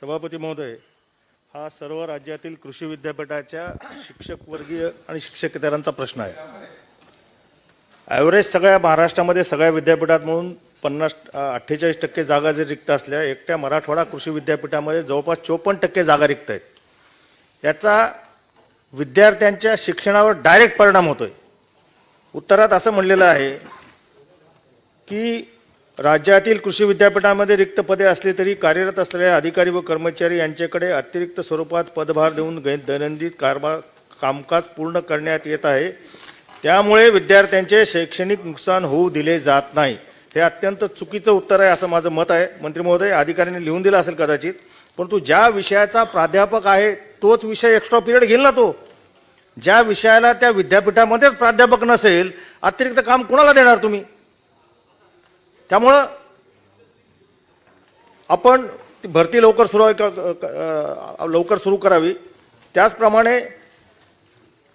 सभापती महोदय हा सर्व राज्यातील कृषी विद्यापीठाच्या शिक्षक वर्गीय आणि शिक्षकेतरांचा प्रश्न आहे. ॲव्हरेज सगळ्या महाराष्ट्रामध्ये सगळ्या विद्यापीठात म्हणून पन्नास अठ्ठेचाळीस टक्के जागा जर रिक्त असल्या एकट्या मराठवाडा कृषी विद्यापीठामध्ये जवळपास चोपन्न टक्के जागा रिक्त आहेत. याचा विद्यार्थ्यांच्या शिक्षणावर डायरेक्ट परिणाम होतोय. उत्तरात असं म्हणलेलं आहे की राज्यातील कृषी विद्यापीठामध्ये रिक्त पदे असली तरी कार्यरत असलेल्या अधिकारी व कर्मचारी यांच्याकडे अतिरिक्त स्वरूपात पदभार देऊन गै दैनंदिन कारभार कामकाज पूर्ण करण्यात येत आहे. त्यामुळे विद्यार्थ्यांचे शैक्षणिक नुकसान होऊ दिले जात नाही. हे अत्यंत चुकीचं उत्तर आहे असं माझं मत आहे. मंत्री महोदय अधिकाऱ्यांनी लिहून दिलं असेल कदाचित. परंतु ज्या विषयाचा प्राध्यापक आहे तोच विषय एक्स्ट्रा पिरियड घेईल ना तो. ज्या विषयाला त्या विद्यापीठामध्येच प्राध्यापक नसेल अतिरिक्त काम कोणाला देणार तुम्ही? त्यामुळं आपण ती भरती लवकर सुरू लवकर सुरू करावी. त्याचप्रमाणे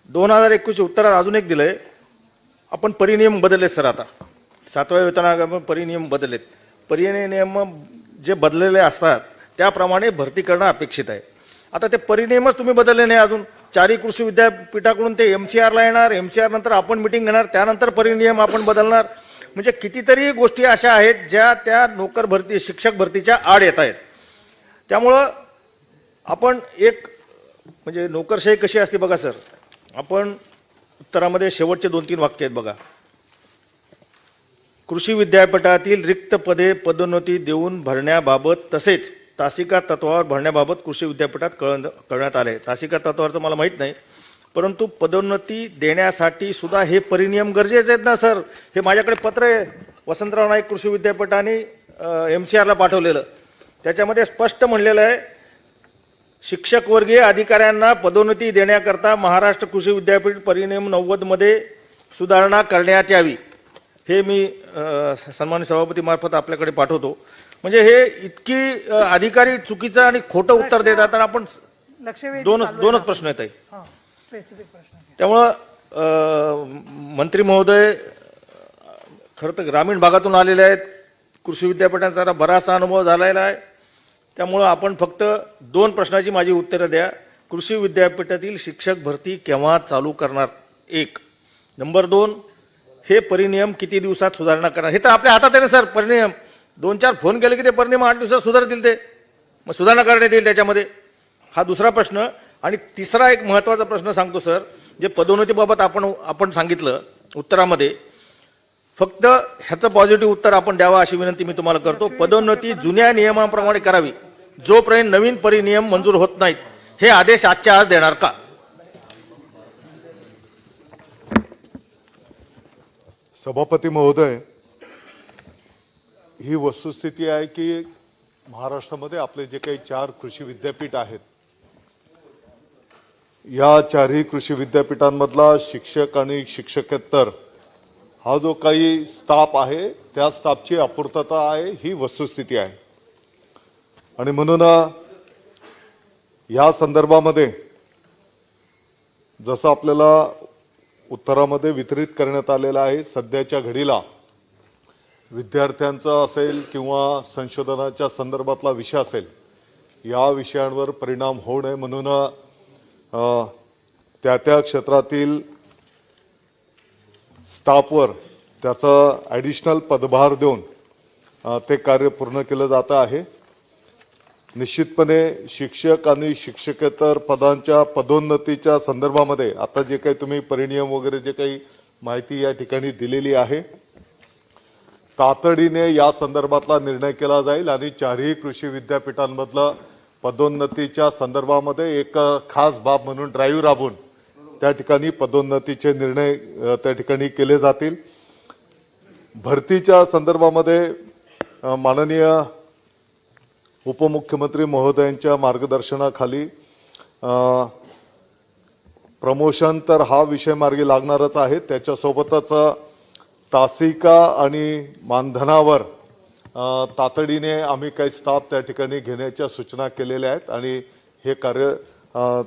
दोन हजार एकवीसच्या उत्तरात अजून एक दिलंय. आपण परिनियम बदलले सर आता. सातव्या वेतन आयोगामध्ये परिनियम बदललेत. परिनियम जे बदललेले असतात त्याप्रमाणे भरती करणं अपेक्षित आहे. आता ते परिनियमच तुम्ही बदलले नाही अजून. चारही कृषी विद्यापीठाकडून ते एम सी आरला येणार एम सी आर नंतर आपण मिटिंग घेणार त्यानंतर परिनियम आपण बदलणार. म्हणजे कितीतरी गोष्टी अशा आहेत ज्या त्या नोकर भरती शिक्षक भरतीच्या आड येत आहेत. त्यामुळं आपण एक म्हणजे नोकरशाही कशी असते बघा सर. आपण उत्तरामध्ये शेवटचे दोन तीन वाक्य आहेत बघा. कृषी विद्यापीठातील रिक्त पदे पदोन्नती देऊन भरण्याबाबत तसेच तासिका तत्वावर भरण्याबाबत कृषी विद्यापीठात कळ करण्यात आले. तासिका तत्वावरचं मला माहीत नाही. परंतु पदोन्नती देण्यासाठी सुद्धा हे परिनियम गरजेचे आहेत ना सर? हे माझ्याकडे पत्र आहे. वसंतराव नाईक कृषी विद्यापीठाने एम सी आरला पाठवलेलं. त्याच्यामध्ये स्पष्ट म्हणलेलं आहे शिक्षक वर्गीय अधिकाऱ्यांना पदोन्नती देण्याकरता महाराष्ट्र कृषी विद्यापीठ परिनियम नव्वदमध्ये सुधारणा करण्यात यावी. हे मी सन्मान्य सभापती मार्फत आपल्याकडे पाठवतो. म्हणजे हे इतकी अधिकारी चुकीचं आणि खोटं उत्तर देतात आणि आपण दोनच दोनच. प्रश्न येत आहे हां. त्यामुळं मंत्री महोदय खरं तर ग्रामीण भागातून आलेले आहेत. कृषी विद्यापीठांचा जरा बराचसा अनुभव झालेला आहे. त्यामुळं आपण फक्त दोन प्रश्नाची माझी उत्तरं द्या. कृषी विद्यापीठातील शिक्षक भरती केव्हा चालू करणार? एक. नंबर दोन हे परिनियम किती दिवसात सुधारणा करणार? हे तर आपल्या हातात आहे ना सर परिनियम. दोन चार फोन केले की ते परिनियम आठ दिवसात सुधारतील ते. मग सुधारणा करण्यात येईल त्याच्यामध्ये. हा दुसरा प्रश्न आणि तिसरा एक महत्त्वाचा प्रश्न सांगतो सर जे पदोन्नतीबाबत आपण आपण सांगितलं उत्तरामध्ये फक्त ह्याचं पॉझिटिव्ह उत्तर आपण द्यावा अशी विनंती मी तुम्हाला करतो. पदोन्नती जुन्या नियमाप्रमाणे करावी. जोपर्यंत नवीन परिनियम मंजूर होत नाहीत हे आदेश आजच्या आज देणार का? सभापती महोदय ही वस्तुस्थिती आहे की महाराष्ट्रामध्ये आपले जे काही चार कृषी विद्यापीठ आहेत या चारही कृषी विद्यापीठांमधला शिक्षक आणि शिक्षकेतर हा जो काही स्टाफ आहे त्या स्टाफची अपूर्तता आहे ही वस्तुस्थिती आहे. आणि म्हणून या संदर्भामध्ये जसं आपल्याला उत्तरामध्ये वितरित करण्यात आलेला आहे सध्याच्या घडीला विद्यार्थ्यांचा असेल किंवा संशोधनाच्या संदर्भातला विषय असेल या विषयांवर परिणाम होऊ नये म्हणून त्या त्या क्षेत्रातील स्टाफवर त्याचं ॲडिशनल पदभार देऊन ते कार्य पूर्ण केलं जातं आहे. निश्चितपणे शिक्षक आणि शिक्षकेतर पदांच्या पदोन्नतीच्या संदर्भामध्ये आता जे काही तुम्ही परिनियम वगैरे जे काही माहिती या ठिकाणी दिलेली आहे तातडीने या संदर्भातला निर्णय केला जाईल आणि चारही कृषी विद्यापीठांमधलं पदोन्नतीच्या संदर्भामध्ये एक खास बाब म्हणून ड्राईव्ह राबवून त्या ठिकाणी पदोन्नतीचे निर्णय त्या ठिकाणी केले जातील. भरतीच्या संदर्भामध्ये माननीय उपमुख्यमंत्री महोदयांच्या मार्गदर्शनाखाली प्रमोशन तर हा विषय मार्गी लागणारच आहे. त्याच्यासोबतच तासिका आणि मानधनावर तातडीने आम्ही काही स्टाफ त्या ठिकाणी घेण्याच्या सूचना केलेल्या आहेत आणि हे कार्य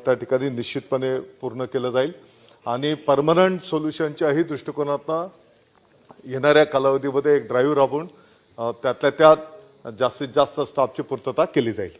त्या ठिकाणी निश्चितपणे पूर्ण केलं जाईल. आणि परमनंट सोल्युशनच्याही दृष्टिकोनातनं येणाऱ्या कालावधीमध्ये एक ड्राईव्ह राबवून त्यातल्या त्यात जास्तीत जास्त स्टाफची पूर्तता केली जाईल.